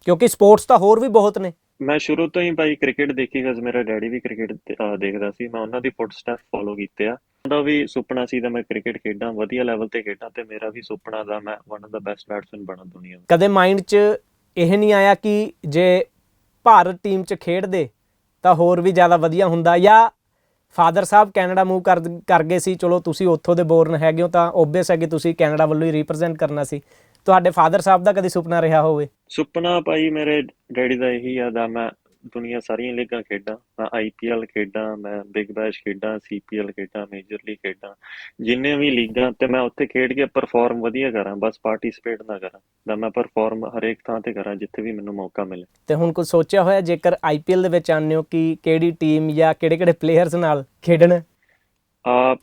ਕਿਉਂਕਿ ਸਪੋਰਟਸ ਤਾਂ ਹੋਰ ਵੀ ਬਹੁਤ ਨੇ। ਮੈਂ ਸ਼ੁਰੂ ਤੋਂ ਹੀ ਭਾਈ ਕ੍ਰਿਕਟ ਦੇਖੀ ਗਜ਼ ਮੇਰਾ ਡੈਡੀ ਵੀ ਕ੍ਰਿਕਟ ਦੇਖਦਾ ਸੀ। ਮੈਂ ਉਹਨਾਂ ਦੀ ਫੁੱਟਸਟੈਪ ਫੋਲੋ ਕੀਤੇ ਆ। ਉਹਦਾ ਵੀ ਸੁਪਨਾ ਸੀ ਤਾਂ ਮੈਂ ਕ੍ਰਿਕਟ ਖੇਡਾਂ, ਵਧੀਆ ਲੈਵਲ ਤੇ ਖੇਡਾਂ ਤੇ ਮੇਰਾ ਵੀ ਸੁਪਨਾ ਦਾ ਮੈਂ ਵਨ ਆਫ ਦਾ ਬੈਸਟ ਬੈਟਸਮੈਨ ਬਣਾ ਦੁਨੀਆ ਦਾ ਕਦੇ ਮਾਈਂਡ 'ਚ ਇਹ ਨਹੀਂ ਆਇਆ ਕਿ ਜੇ ਭਾਰਤ ਟੀਮ 'ਚ ਖੇਡਦੇ ਤਾਂ ਹੋਰ ਵੀ ਜ਼ਿਆਦਾ ਵਧੀਆ ਹੁੰਦਾ ਜਾਂ ਫਾਦਰ ਸਾਹਿਬ ਕੈਨੇਡਾ ਮੂਵ ਕਰ ਕਰ ਗਏ ਸੀ, ਚਲੋ ਤੁਸੀਂ ਉੱਥੋਂ ਦੇ ਬੋਰਨ ਹੈਗੇ ਹੋ ਤਾਂ ਓਬਵੀਅਸ ਹੈ ਕਿ ਤੁਸੀਂ ਕੈਨੇਡਾ ਵੱਲੋਂ ਹੀ ਰਿਪਰੈਜ਼ੈਂਟ ਕਰਨਾ ਸੀ। ਤੁਹਾਡੇ ਫਾਦਰ ਸਾਹਿਬ ਦਾ ਕਦੇ ਸੁਪਨਾ ਰਿਹਾ ਹੋਵੇ? ਸੁਪਨਾ ਭਾਈ ਮੇਰੇ ਡੈਡੀ ਦਾ ਇਹੀ ਆ ਦਾ ਮੈਂ ਦੁਨੀਆ ਸਾਰੀਆਂ ਲੀਗਾਂ ਖੇਡਾਂ ਮੈਂ ਆਈਪੀਐਲ ਖੇਡਾਂ ਮੈਂ ਬਿਗ ਬੈਸ਼ ਖੇਡਾਂ ਸੀਪੀਐਲ ਖੇਡਾਂ ਮੇਜਰ ਲੀਗ ਖੇਡਾਂ ਜਿੰਨੇ ਵੀ ਲੀਗਾਂ ਤੇ ਮੈਂ ਉੱਥੇ ਖੇਡ ਕੇ ਪਰਫਾਰਮ ਵਧੀਆ ਕਰਾਂ ਬਸ ਪਾਰਟਿਸਿਪੇਟ ਨਾ ਕਰਾਂ ਤਾਂ ਮੈਂ ਪਰਫਾਰਮ ਹਰੇਕ ਥਾਂ ਤੇ ਕਰਾਂ ਜਿੱਥੇ ਵੀ ਮੈਨੂੰ ਮੌਕਾ ਮਿਲੇ। ਤੇ ਹੁਣ ਕੁਝ ਸੋਚਿਆ ਹੋਇਆ ਜੇਕਰ ਆਈਪੀਐਲ ਦੇ ਵਿੱਚ ਆਉਂਦੇ ਹੋ ਕਿ ਕਿਹੜੀ ਟੀਮ ਜਾਂ ਕਿਹੜੇ-ਕਿਹੜੇ ਪਲੇਅਰਸ ਨਾਲ ਖੇਡਣਾ? ਆਪ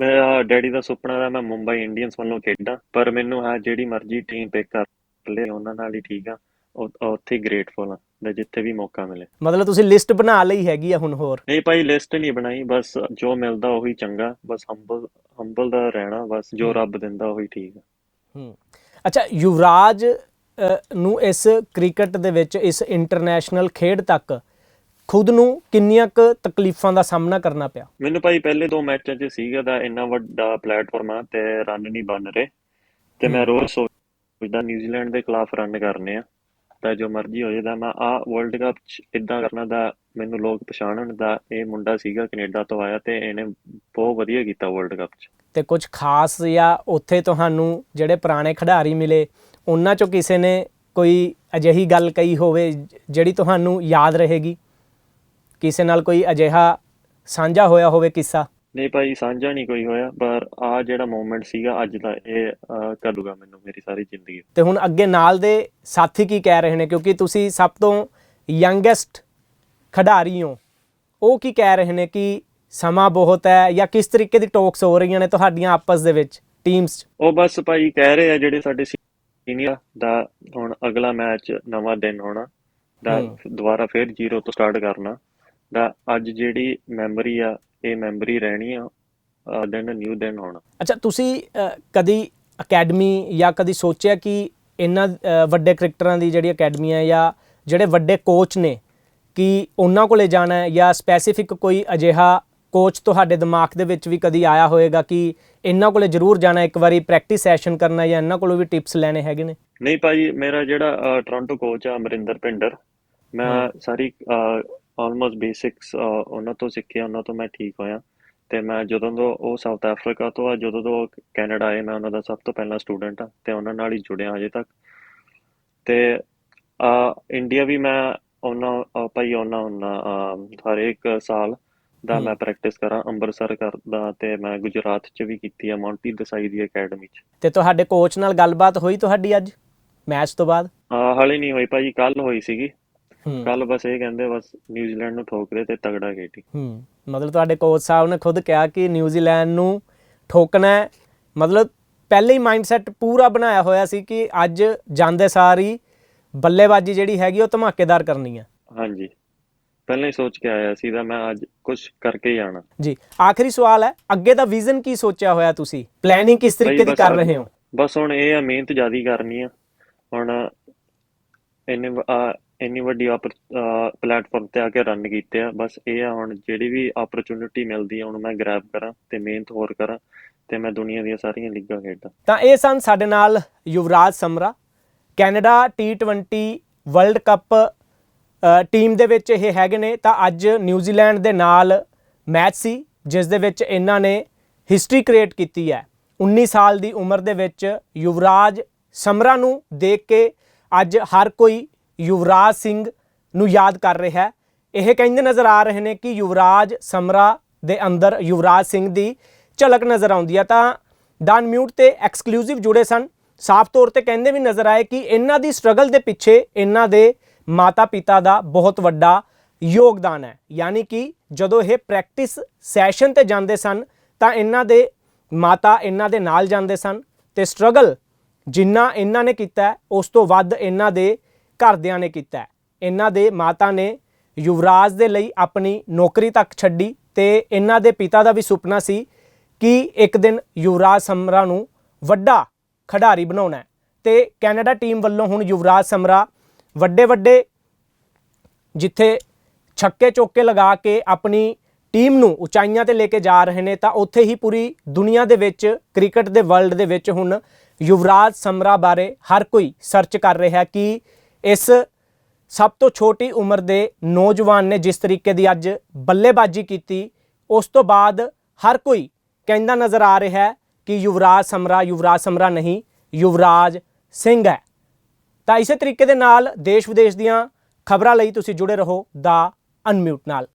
ਮੇਰਾ ਡੈਡੀ ਦਾ ਸੁਪਨਾ ਹੈ ਮੈਂ ਮੁੰਬਈ ਇੰਡੀਅਨਸ ਵੱਲੋਂ ਖੇਡਾਂ ਪਰ ਮੈਨੂੰ ਹਾਂ ਜਿਹੜੀ ਮਰਜ਼ੀ ਟੀਮ ਪਿਕ ਕਰ ਲੈ ਉਹਨਾਂ ਨਾਲ ਹੀ ਠੀਕ ਆ। ਉੱਥੇ ਗ੍ਰੇਟਫੁਲ ਆ ਤੇ ਜਿੱਥੇ ਵੀ ਮੌਕਾ ਮਿਲੇ। ਮਤਲਬ ਤੁਸੀਂ ਲਿਸਟ ਬਣਾ ਲਈ ਹੈਗੀ ਆ ਹੁਣ ਹੋਰ? ਨਹੀਂ ਭਾਈ ਲਿਸਟ ਨਹੀਂ ਬਣਾਈ ਬਸ ਜੋ ਮਿਲਦਾ ਉਹੀ ਚੰਗਾ ਬਸ ਹੰਬਲ ਹੰਬਲ ਦਾ ਰਹਿਣਾ ਬਸ ਜੋ ਰੱਬ ਦਿੰਦਾ ਉਹੀ ਠੀਕ ਆ। ਹੂੰ। ਅੱਛਾ ਯੁਵਰਾਜ ਨੂੰ ਇਸ ਕ੍ਰਿਕਟ ਦੇ ਵਿੱਚ ਇਸ ਇੰਟਰਨੈਸ਼ਨਲ ਖੇਡ ਤੱਕ ਖੁਦ ਨੂੰ ਕਿੰਨੀਆਂ ਕੁ ਤਕਲੀਫਾਂ ਦਾ ਸਾਹਮਣਾ ਕਰਨਾ ਪਿਆ? ਮੈਨੂੰ ਭਾਈ ਪਹਿਲੇ ਦੋ ਮੈਚਾਂ 'ਚ ਸੀਗਾ ਦਾ ਇੰਨਾ ਵੱਡਾ ਪਲੇਟਫਾਰਮ ਆ ਤੇ ਰਨ ਨਹੀਂ ਬਣ ਰਹੇ। ਤੇ ਮੈਂ ਰੋਜ਼ ਸੋਚਦਾ ਨਿਊਜ਼ੀਲੈਂਡ ਦੇ ਖਿਲਾਫ ਰਨ ਕਰਨੇ ਆ। ਤਾਂ ਜੋ ਮਰਜ਼ੀ ਹੋ ਤਾਂ ਮੈਂ ਆ ਵਰਲਡ ਕੱਪ 'ਚ ਇਦਾਂ ਕਰਨਾ ਦਾ ਮੈਨੂੰ ਲੋਕ ਪਛਾਣਨ ਦਾ ਇਹ ਮੁੰਡਾ ਸੀਗਾ ਕੈਨੇਡਾ ਤੋਂ ਆਇਆ ਤੇ ਇਹਨੇ ਬਹੁਤ ਵਧੀਆ ਕੀਤਾ ਵਰਲਡ ਕੱਪ 'ਚ। ਤੇ ਕੁਝ ਖਾਸ ਜਾਂ ਉੱਥੇ ਤੁਹਾਨੂੰ ਜਿਹੜੇ ਪੁਰਾਣੇ ਖਿਡਾਰੀ ਮਿਲੇ ਉਹਨਾਂ ਚੋਂ ਕਿਸੇ ਨੇ ਕੋਈ ਅਜਿਹੀ ਗੱਲ ਕਹੀ ਹੋਵੇ ਜਿਹੜੀ ਤੁਹਾਨੂੰ ਯਾਦ ਰਹੇਗੀ? ਕਿਸੇ ਨਾਲ ਕੋਈ ਅਜਿਹਾ ਸਾਂਝਾ ਹੋਇਆ ਹੋਵੇ ਕਿੱਸਾ? ਨਹੀਂ ਭਾਈ ਸਾਂਝਾ ਨਹੀਂ ਕੋਈ ਹੋਇਆ ਪਰ ਆ ਜਿਹੜਾ ਮੂਮੈਂਟ ਸੀਗਾ ਅੱਜ ਦਾ ਇਹ ਕਰੂਗਾ ਮੈਨੂੰ ਮੇਰੀ ਸਾਰੀ ਜ਼ਿੰਦਗੀ। ਤੇ ਹੁਣ ਅੱਗੇ ਨਾਲ ਦੇ ਸਾਥੀ ਕੀ ਕਹਿ ਰਹੇ ਨੇ? ਕਿਉਂਕਿ ਤੁਸੀਂ ਸਭ ਤੋਂ ਯੰਗੈਸਟ ਖਿਡਾਰੀ ਹੋ। ਉਹ ਕੀ ਕਹਿ ਰਹੇ ਨੇ ਕਿ ਸਮਾਂ ਬਹੁਤ ਹੈ ਜਾਂ ਕਿਸ ਤਰੀਕੇ ਦੀ ਟਾਕਸ ਹੋ ਰਹੀਆਂ ਨੇ ਤੁਹਾਡੀਆਂ ਆਪਸ ਦੇ ਵਿੱਚ ਟੀਮਸ ਉਹ ਬਸ ਭਾਈ ਕਹਿ ਰਹੇ ਆ ਜਿਹੜੇ ਸਾਡੇ ਸੀਨੀਅਰ ਦਾ ਹੁਣ ਅਗਲਾ ਮੈਚ ਨਵਾਂ ਦਿਨ ਹੋਣਾ ਦਾ। ਦੁਬਾਰਾ ਫਿਰ ਜ਼ੀਰੋ ਤੋਂ ਸਟਾਰਟ ਕਰਨਾ। ਦਾ ਅੱਜ ਜਿਹੜੀ ਮੈਮਰੀ ਆ ਇਹ ਮੈਮਰੀ ਰਹਿਣੀ ਆ ਦਿਨ ਨਿਊ ਦਿਨ ਹੋਣਾ ਅੱਛਾ ਤੁਸੀਂ ਕਦੀ ਅਕੈਡਮੀ ਜਾਂ ਕਦੀ ਸੋਚਿਆ ਕਿ ਇਹਨਾਂ ਵੱਡੇ ਕ੍ਰਿਕਟਰਾਂ ਦੀ ਜਿਹੜੀ ਅਕੈਡਮੀ ਹੈ ਜਾਂ ਜਿਹੜੇ ਵੱਡੇ ਕੋਚ ਨੇ ਕਿ ਉਹਨਾਂ ਕੋਲੇ ਜਾਣਾ ਹੈ ਜਾਂ ਸਪੈਸੀਫਿਕ ਕੋਈ ਅਜਿਹਾ ਕੋਚ ਤੁਹਾਡੇ ਦਿਮਾਗ ਦੇ ਵਿੱਚ ਵੀ ਕਦੀ ਆਇਆ ਹੋਵੇਗਾ ਕਿ ਇਹਨਾਂ ਕੋਲੇ ਜ਼ਰੂਰ ਜਾਣਾ ਇੱਕ ਵਾਰੀ ਪ੍ਰੈਕਟਿਸ ਸੈਸ਼ਨ ਕਰਨਾ ਜਾਂ ਇਹਨਾਂ ਕੋਲੋਂ ਵੀ ਟਿਪਸ ਲੈਣੇ ਹੈਗੇ ਨੇ ਨਹੀਂ ਭਾਈ ਮੇਰਾ ਜਿਹੜਾ ਟੋਰਾਂਟੋ ਕੋਚ ਆ ਅਮਰਿੰਦਰ ਪਿੰਡਰ ਮੈਂ। ਸਾਰੀ ਆਲਮੋਸਟ ਬੇਸਿਕਸ ਉਹਨਾਂ ਤੋਂ ਸਿੱਖਿਆ ਉਹਨਾਂ ਤੋਂ ਮੈਂ ਠੀਕ ਹੋਇਆ। ਤੇ ਮੈਂ ਜਦੋਂ ਤੋਂ ਉਹ ਸਾਊਥ ਅਫਰੀਕਾ ਤੋਂ ਆ ਜਦੋਂ ਤੋਂ ਕੈਨੇਡਾ ਆਏ ਮੈਂ ਉਹਨਾਂ ਦਾ ਸਭ ਤੋਂ ਪਹਿਲਾ ਸਟੂਡੈਂਟ ਆ ਤੇ ਉਹਨਾਂ ਨਾਲ ਹੀ ਜੁੜਿਆ ਅਜੇ ਤੱਕ। ਤੇ ਆ ਇੰਡੀਆ ਵੀ ਮੈਂ ਉਹਨਾਂ ਭਾਈ ਉਹਨਾਂ ਉਹਨਾਂ ਹਰੇਕ ਸਾਲ ਦਾ। ਮੈਂ ਪ੍ਰੈਕਟਿਸ ਕਰਾਂ ਅੰਮ੍ਰਿਤਸਰ ਕਰਦਾ ਤੇ ਮੈਂ ਗੁਜਰਾਤ ਚ ਵੀ ਕੀਤੀ ਆ ਮੌਂਟੀ ਦਸਾਈ ਦੀ ਅਕੈਡਮੀ ਚ। ਤੇ ਤੁਹਾਡੇ ਕੋਚ ਨਾਲ ਗੱਲਬਾਤ ਹੋਈ ਤੁਹਾਡੀ ਅੱਜ? ਮੈਚ ਤੋਂ ਬਾਅਦ? ਹਾਲੇ ਨਹੀਂ ਹੋਈ ਭਾਜੀ ਕੱਲ ਹੋਈ ਸੀਗੀ। ਕੱਲ ਬਸ ਇਹ ਕਹਿੰਦੇ ਬਸ ਨਿਊਜ਼ੀਲੈਂਡ ਨੂੰ ਠੋਕ ਦੇ ਤੇ ਤਗੜਾ ਖੇਡੀ। ਹੂੰ। ਮਤਲਬ ਤੁਹਾਡੇ ਕੋਚ ਸਾਹਿਬ ਨੇ ਖੁਦ ਕਿਹਾ ਕਿ ਨਿਊਜ਼ੀਲੈਂਡ ਨੂੰ ਠੋਕਣਾ ਮਤਲਬ ਪਹਿਲੇ ਹੀ ਮਾਈਂਡਸੈਟ ਪੂਰਾ ਬਣਾਇਆ ਹੋਇਆ ਸੀ ਕਿ ਅੱਜ ਜਾਂਦੇ ਸਾਰ ਹੀ ਬੱਲੇਬਾਜ਼ੀ ਜਿਹੜੀ ਹੈਗੀ ਉਹ ਧਮਾਕੇਦਾਰ ਕਰਨੀ ਹੈ। ਹਾਂਜੀ। ਪਹਿਲਾਂ ਹੀ ਸੋਚ ਕੇ ਆਇਆ ਸੀ ਤਾਂ ਮੈਂ ਅੱਜ ਕੁਝ ਕਰਕੇ ਹੀ ਆਣਾ। ਜੀ ਆਖਰੀ ਸਵਾਲ ਹੈ ਅੱਗੇ ਦਾ ਵਿਜ਼ਨ ਕੀ ਸੋਚਿਆ ਹੋਇਆ ਤੁਸੀਂ? ਪਲੈਨਿੰਗ ਕਿਸ ਤਰੀਕੇ ਦੀ ਕਰ ਰਹੇ ਹੋ? ਬਸ ਹੁਣ ਇਹ ਆ ਮਿਹਨਤ ਜ਼ਿਆਦੀ ਕਰਨੀ ਆ। ਹੁਣ ਆ, ਇੰਨੀ ਵੱਡੀ ਪਲੇਟਫਾਰਮ ਤੇ ਆ ਕੇ ਰਨ ਕੀਤੇ ਆ। ਬਸ ਇਹ ਆ ਹੁਣ ਜਿਹੜੀ ਵੀ ਓਪਰਚੁਨਿਟੀ ਮਿਲਦੀ ਆ, ਹੁਣ ਮੈਂ ਗ੍ਰੈਬ ਕਰਾਂ ਤੇ ਮਿਹਨਤ ਹੋਰ ਕਰਾਂ ਤੇ ਮੈਂ ਦੁਨੀਆ ਦੀਆਂ ਸਾਰੀਆਂ ਲੀਗਾਂ ਖੇਡਾਂ। ਤਾਂ ਇਹ ਸਨ ਸਾਡੇ ਨਾਲ Yuvraj Samra. Canada T20 world cup team ਦੇ ਵਿੱਚ ਇਹ ਹੈਗੇ ਨੇ। ਤਾਂ ਅੱਜ ਨਿਊਜ਼ੀਲੈਂਡ ਦੇ ਨਾਲ ਮੈਚ ਸੀ, ਜਿਸ ਦੇ ਵਿੱਚ ਇਹਨਾਂ ਨੇ ਹਿਸਟਰੀ ਕ੍ਰੀਏਟ ਕੀਤੀ ਹੈ। 19 ਸਾਲ ਦੀ ਉਮਰ ਦੇ ਵਿੱਚ ਯੁਵਰਾਜ ਸਮਰਾ ਨੂੰ ਦੇਖ ਕੇ ਅੱਜ ਹਰ ਕੋਈ ਯੁਵਰਾਜ ਸਿੰਘ ਨੂੰ ਯਾਦ ਕਰ ਰਿਹਾ ਹੈ। ਇਹ ਕਹਿੰਦੇ ਨਜ਼ਰ ਆ ਰਹੇ ਨੇ ਕਿ ਯੁਵਰਾਜ ਸਮਰਾ ਦੇ ਅੰਦਰ ਯੁਵਰਾਜ ਸਿੰਘ ਦੀ ਝਲਕ ਨਜ਼ਰ ਆਉਂਦੀ ਹੈ। ਤਾਂ ਡਨ ਮਿਊਟ ਤੇ ਐਕਸਕਲੂਸਿਵ ਜੁੜੇ ਸਨ। ਸਾਫ਼ ਤੌਰ ਤੇ ਕਹਿੰਦੇ ਵੀ ਨਜ਼ਰ ਆਏ ਕਿ ਇਹਨਾਂ ਦੀ ਸਟਰਗਲ ਦੇ ਪਿੱਛੇ ਇਹਨਾਂ ਦੇ ਮਾਤਾ ਪਿਤਾ ਦਾ ਬਹੁਤ ਵੱਡਾ ਯੋਗਦਾਨ ਹੈ। ਯਾਨੀ ਕਿ ਜਦੋਂ ਇਹ ਪ੍ਰੈਕਟਿਸ ਸੈਸ਼ਨ ਤੇ ਜਾਂਦੇ ਸਨ, ਤਾਂ ਇਹਨਾਂ ਦੇ ਮਾਤਾ ਇਹਨਾਂ ਦੇ ਨਾਲ ਜਾਂਦੇ ਸਨ ਤੇ ਸਟਰਗਲ ਜਿੰਨਾ ਇਹਨਾਂ ਨੇ ਕੀਤਾ ਉਸ ਤੋਂ ਵੱਧ ਇਹਨਾਂ ਦੇ ਘਰਦਿਆਂ ਨੇ ਕੀਤਾ ਇਹਨਾਂ ਦੇ ਮਾਤਾ ਨੇ ਯੁਵਰਾਜ ਦੇ ਲਈ ਆਪਣੀ ਨੌਕਰੀ ਤੱਕ ਛੱਡੀ ਤੇ ਇਹਨਾਂ ਦੇ ਪਿਤਾ ਦਾ ਵੀ ਸੁਪਨਾ ਸੀ ਕਿ ਇੱਕ ਦਿਨ ਯੁਵਰਾਜ ਸਮਰਾ ਨੂੰ ਵੱਡਾ ਖਿਡਾਰੀ ਬਣਾਉਣਾ ਹੈ। ਤੇ ਕੈਨੇਡਾ ਟੀਮ ਵੱਲੋਂ ਹੁਣ ਯੁਵਰਾਜ ਸਮਰਾ ਵੱਡੇ ਵੱਡੇ ਜਿੱਥੇ ਛੱਕੇ ਚੌਕੇ ਲਗਾ ਕੇ ਆਪਣੀ ਟੀਮ ਨੂੰ ਉਚਾਈਆਂ ਤੇ ਲੈ ਕੇ ਜਾ ਰਹੇ ਨੇ ਤਾਂ ਉੱਥੇ ਹੀ ਪੂਰੀ ਦੁਨੀਆ ਦੇ ਵਿੱਚ, ਕ੍ਰਿਕਟ ਦੇ ਵਰਲਡ ਦੇ ਵਿੱਚ ਹੁਣ ਯੁਵਰਾਜ ਸਮਰਾ ਬਾਰੇ ਹਰ ਕੋਈ ਸਰਚ ਕਰ ਰਿਹਾ ਕਿ ਇਸ ਸਭ ਤੋਂ ਛੋਟੀ ਉਮਰ ਦੇ ਨੌਜਵਾਨ ਨੇ ਜਿਸ ਤਰੀਕੇ ਦੀ ਅੱਜ ਬੱਲੇਬਾਜ਼ੀ ਕੀਤੀ, ਉਸ ਤੋਂ ਬਾਅਦ ਹਰ ਕੋਈ ਕਹਿੰਦਾ ਨਜ਼ਰ ਆ ਰਿਹਾ ਹੈ ਕਿ ਯੁਵਰਾਜ ਸਮਰਾ ਯੁਵਰਾਜ ਸਮਰਾ ਨਹੀਂ, ਯੁਵਰਾਜ ਸਿੰਘ ਹੈ। ਤਾਂ ਇਸੇ ਤਰੀਕੇ ਦੇ ਨਾਲ ਦੇਸ਼ ਵਿਦੇਸ਼ ਦੀਆਂ ਖਬਰਾਂ ਲਈ ਤੁਸੀਂ ਜੁੜੇ ਰਹੋ, ਦਾ ਅਨਮਿਊਟ ਨਾਲ।